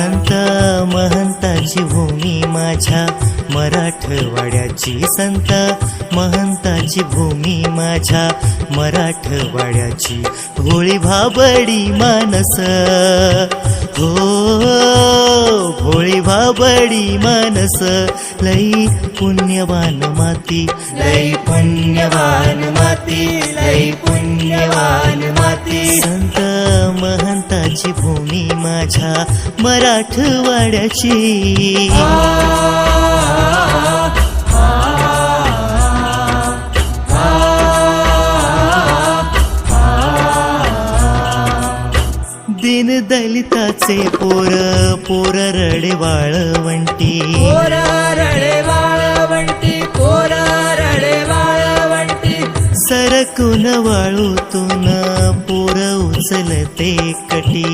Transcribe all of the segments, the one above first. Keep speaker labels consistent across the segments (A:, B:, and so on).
A: संत महंताची भूमी माझ्या मराठवाड्याची संत. महंताची भूमी माझ्या मराठवाड्याची होळी भाबडी मानस. हो भोळी भाबडी मानस लई पुण्यवान माती. लई पुण्यवान माती लई पुण्यवान माती. संत महंताची भूमी माझ्या मराठवाड्याची. दिन दलिताचे पोर पोर रडे वाळवंटी
B: पोरा रडे वाळवंटी पोरा रडे वाळवंटी
A: सरकून वाळूतून पोर उचलते कटी.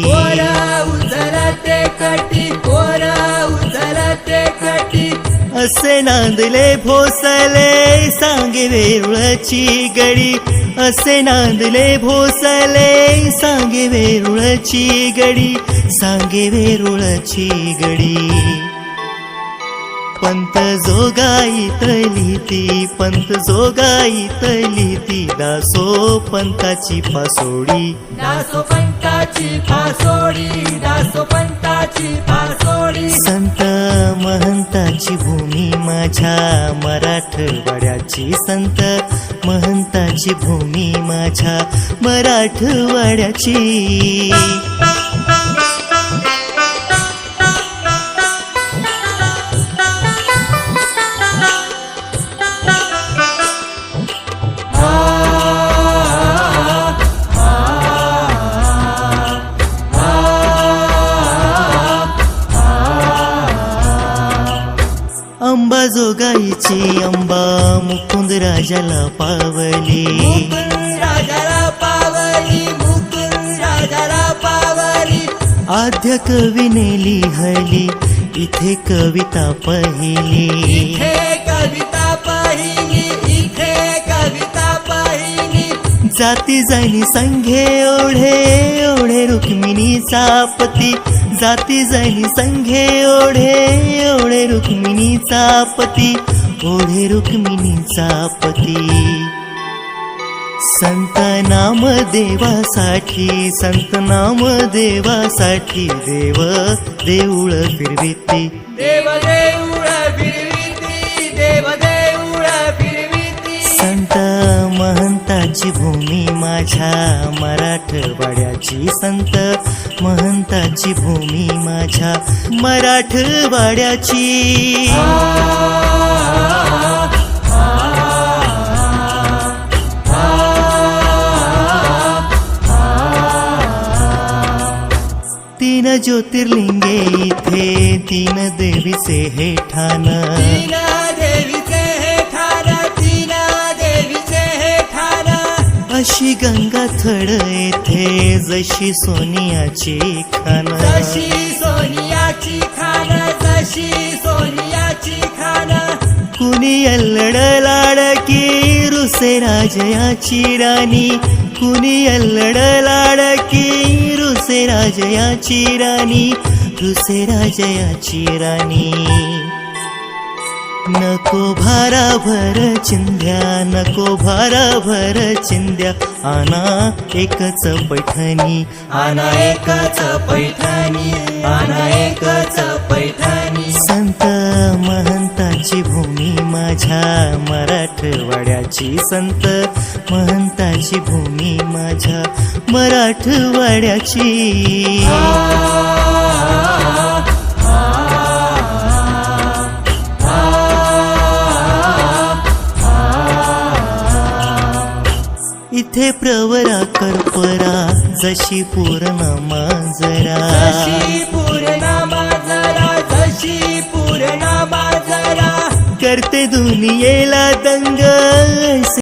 A: असे नांदले भोसले सांगे वेरुळची गडी. असे नांदले भोसले सांगे वेरुळची गडी. सांगे वेरुळची गडी. पंत जोगाईतली ती पंत जोगाईतली ती. दासो पंताची पासोडी
B: दासो पंताची फासोडी दासो पंताची फासोडी.
A: संत महंताची भूमी माझ्या मराठवाड्याची संत. महंताची भूमी माझ्या मराठवाड्याची. अंबा जोगाईची अंबा मुकुंद राजाला पावली.
B: राजाला पावली मुकुंद राजाला पावली
A: आद्य कवीने लिहली इथे कविता पहिली
B: कविता पहिली इथे कविता पहिली.
A: जाती जाईनी संघे ओढे ओढे रुक्मिणी सापती जाती जाणी संघे ओढे ओढे रुक्मिणीचा पती ओढे रुक्मिणीचा पती. संत नाम देवासाठी संत नाम देवासाठी देव देऊळ फिरविती.
B: देव देऊळ फिरविती.
A: महंताची भूमी माझ्या मराठवाड्याची संत. महंताची भूमी माझ्या मराठवाड्याची. तीन ज्योतिर्लिंगे इथे तीन देवीचे हे ठाण अशी गंगा थड येथे जशी सोनियाची खान.
B: जशी सोनियाची खान जशी सोनियाची खान.
A: कुणी अल्लड लाडकी रुसे राजयाची राणी? कुणी अल्लड लाडकी रुसे राजयाची राणी? रुसे राजयाची राणी. नको भारा भर चिंध्या नको भारा भर चिंध्या. आना एकच पैठणी.
B: आना एकच पैठणी. आना एकच पैठणी.
A: संत महंताची भूमी माझ्या मराठवाड्याची संत. महंताची भूमी माझ्या मराठवाड्याची. जशी पूर्ण मांजरा.
B: जशी पूर्ण जशी
A: करते दुनियेला दंग